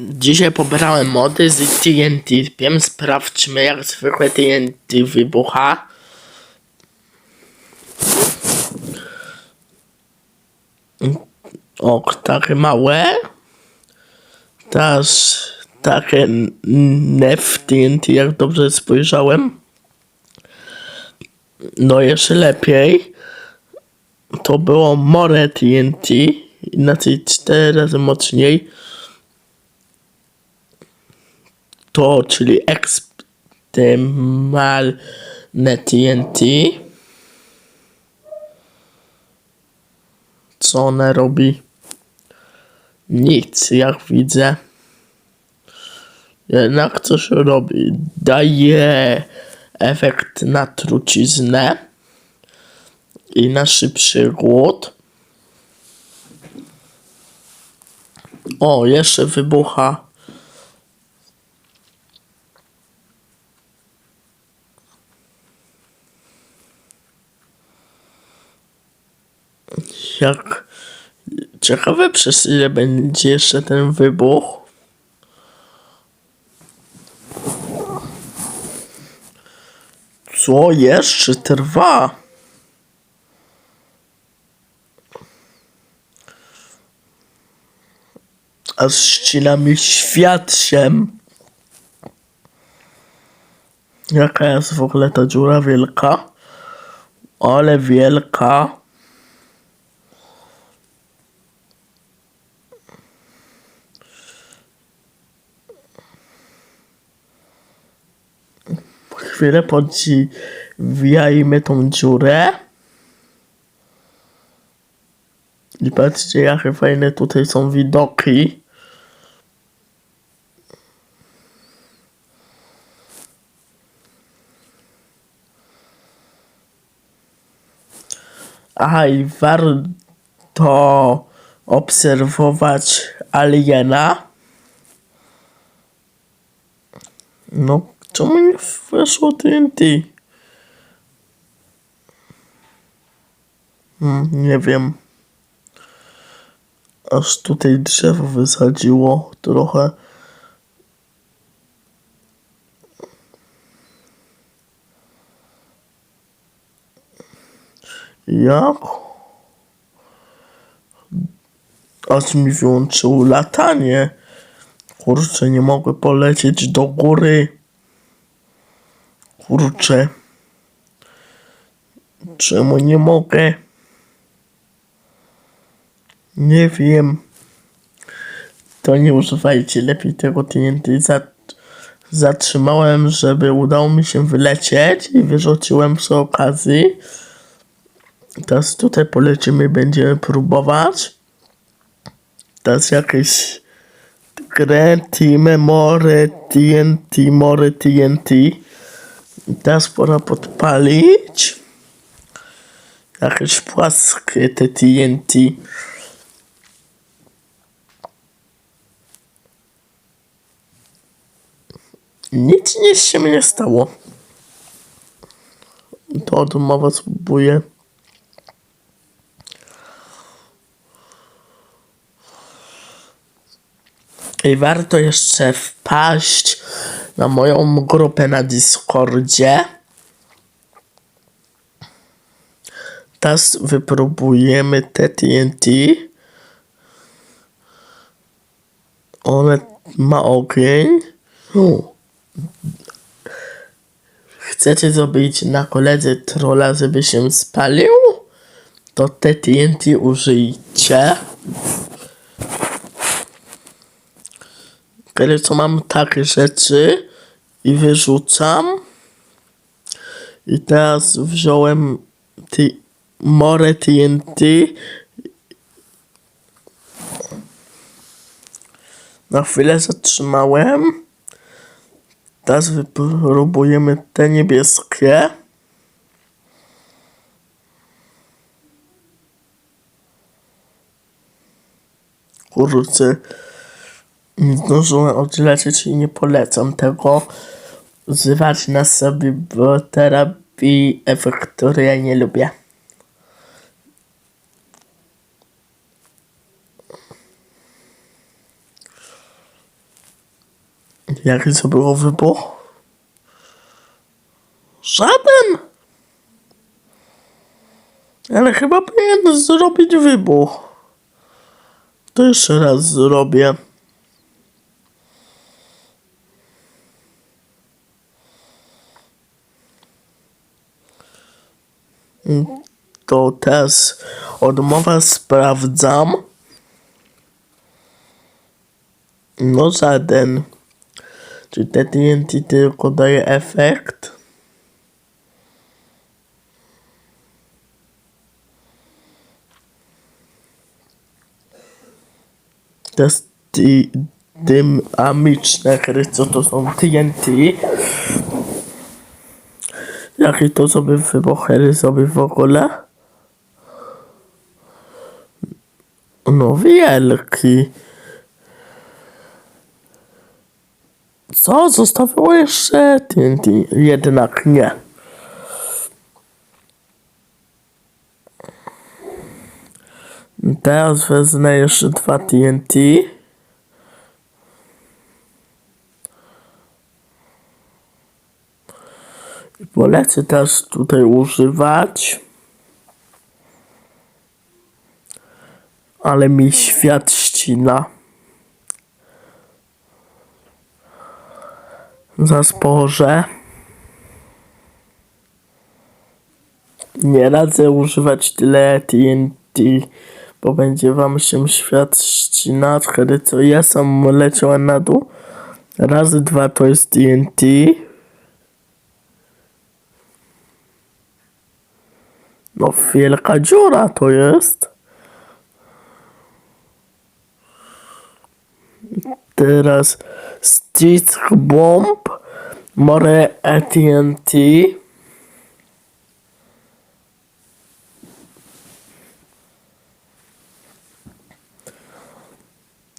Dzisiaj pobierałem mody z TNT. Wiem, sprawdźmy jak zwykle TNT wybucha. O, takie małe. Teraz takie nef TNT, jak dobrze spojrzałem. No jeszcze lepiej. To było more TNT. Inaczej cztery razy mocniej. To, czyli ekstremalne TNT. Co one robi? Nic, jak widzę. Jednak coś robi. Daje efekt na truciznę i na szybszy głód. O, jeszcze wybucha. Jak ciekawe przez ile będzie jeszcze ten wybuch. Co jeszcze trwa? Aż ścina mi świat się. Jaka jest w ogóle ta dziura wielka? Ale wielka. Chwilę podziwiajmy tą dziurę. I patrzcie, jakie fajne tutaj są widoki. Aha, i warto obserwować aliena. No, czemu nie weszło TNT? Hmm, nie wiem. Aż tutaj drzewo wysadziło trochę. Jak? Aż mi wyłączył latanie. Kurczę, nie mogę polecieć do góry. Kurczę. Czemu nie mogę? Nie wiem. To nie używajcie lepiej tego TNT. Zat- zatrzymałem, żeby udało mi się wylecieć i wyrzuciłem przy okazji. Teraz tutaj polecimy, będziemy próbować. Teraz jakieś grę Team More TNT, More TNT. Teraz pora podpalić. Jakieś płaskie te TNT. Nic nie się mnie stało. To od mowa spróbuję. I warto jeszcze wpaść na moją grupę na Discordzie. Teraz wypróbujemy te TNT. One ma ogień. Chcecie zrobić na koledze trolla, żeby się spalił? To te TNT użyjcie. Kiedy co mam takie rzeczy i wyrzucam. I teraz wziąłem ty, more TNT. Na chwilę zatrzymałem. Teraz wypróbujemy te niebieskie. Kurczę. Nie zdążyłem odlecieć i nie polecam tego używać na sobie, terapii który ja nie lubię. Jaki to był wybuch? Żaden. Ale chyba powinien zrobić wybuch. To jeszcze raz zrobię. To teraz odmowa sprawdzam. No żaden. Czy te TNT tylko daje efekt? Ty- dynamiczne gry, co to są TNT. Jaki to sobie wybuchery sobie w ogóle? No wielki. Co? Zostawiło jeszcze TNT. Jednak nie. Teraz wezmę jeszcze dwa TNT. Polecę teraz tutaj używać. Ale mi świat ścina. Zasporze. Nie radzę używać tyle TNT, bo będzie wam się świat ścinać, kiedy co ja sam leciałem na dół. Razy dwa to jest TNT. No wielka dziura to jest. Teraz Stick Bomb, more TNT.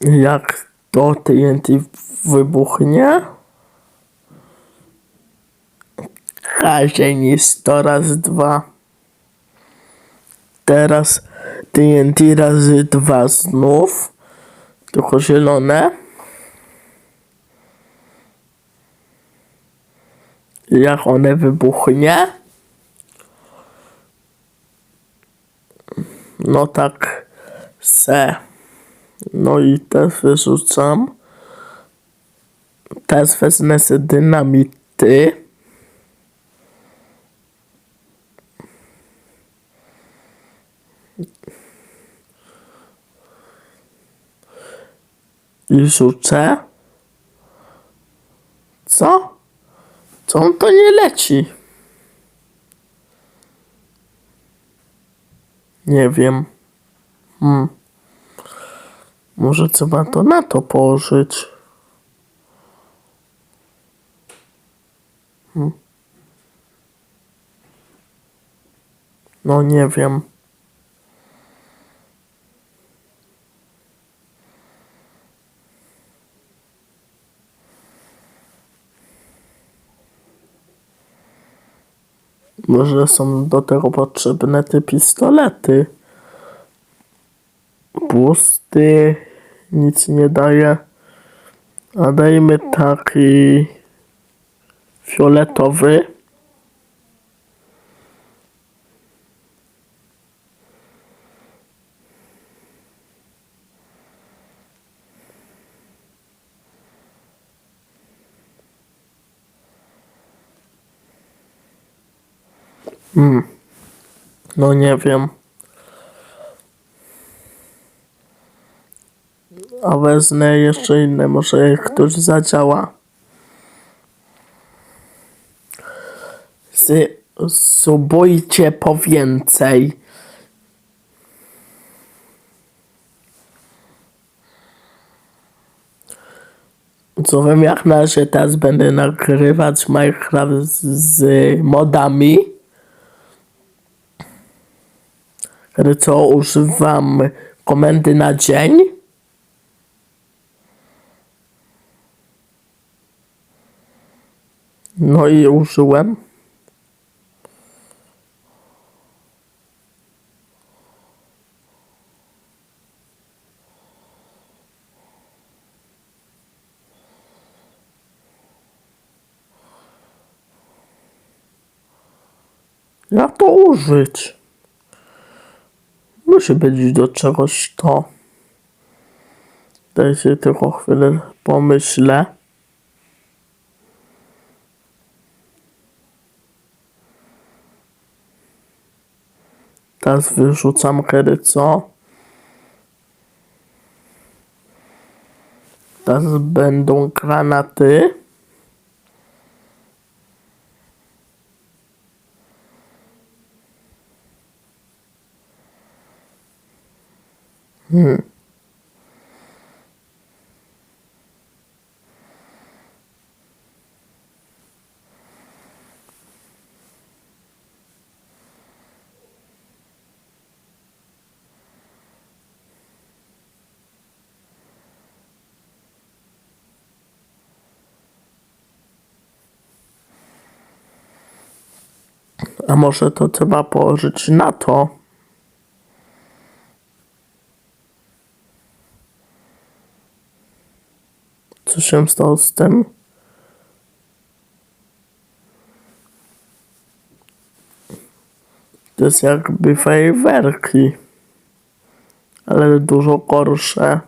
Jak to TNT wybuchnie? Kazień jest to raz dwa. Teraz TNT razy dwa znów. Tylko zielone. Jak one wybuchnie? No tak se. No i też wyrzucam. Teraz wezmę sobie dynamity. Rzucę. Co? Co on to nie leci? Nie wiem. Hmm. Może trzeba to na to położyć. Hmm. No nie wiem. Może są do tego potrzebne te pistolety. Pusty, nic nie daje. A dajmy taki fioletowy. Hmm. No nie wiem. A wezmę jeszcze inne, może ktoś zadziała. Z, subujcie po więcej. Co wiem, jak na razie teraz będę nagrywać Minecraft z modami. co używam komendy na dzień. No i użyłem. Jak to użyć? Musi być do czegoś to. Dajcie tylko chwilę pomyślę. Teraz wyrzucam kiedy co. Teraz będą granaty. A może to trzeba położyć na to? Stało z tym? To jest jakby fajerwerki, ale dużo gorsze.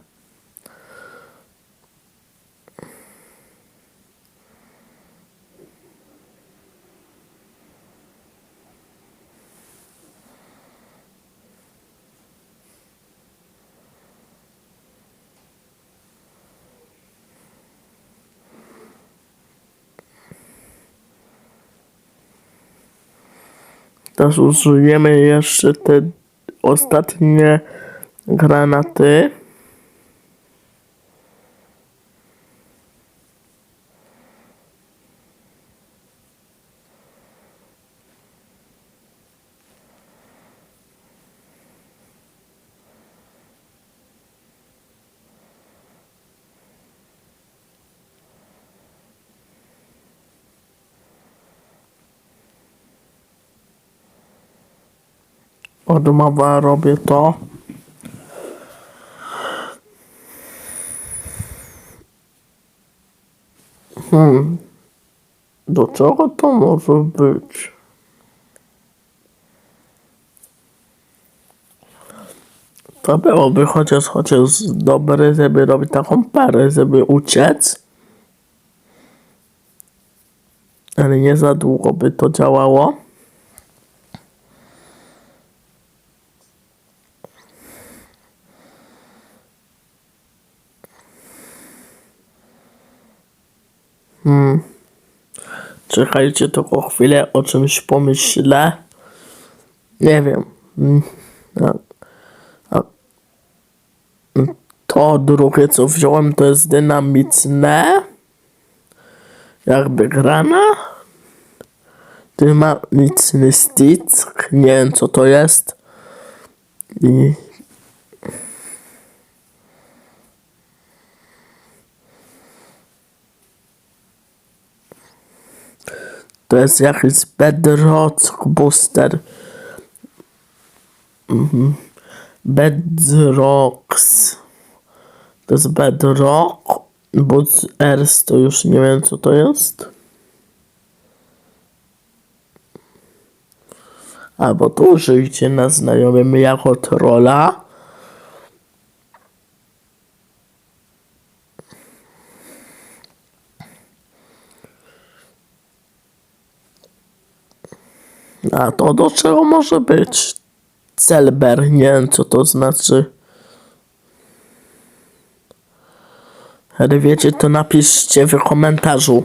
Teraz użyjemy jeszcze te ostatnie granaty. Odmowa robię to. Hmm. Do czego to może być? To byłoby chociaż chociaż dobre, żeby robić taką parę, żeby uciec. Ale nie za długo by to działało. Czekajcie tylko chwilę, o czymś pomyślę. Nie wiem. Mm, a- To drugie, co wziąłem, to jest dynamiczne. Jakby grana. Dynamiczny stick. Nie wiem, co to jest. I To jest jakiś Bedrock Booster. Mhm. Bedrocks. To jest Bedrock. Boosters to już nie wiem co to jest. Albo to użyjcie na znajomym jako trolla. A to do czego może być? Celber, nie wiem co to znaczy. Ale wiecie, to napiszcie w komentarzu.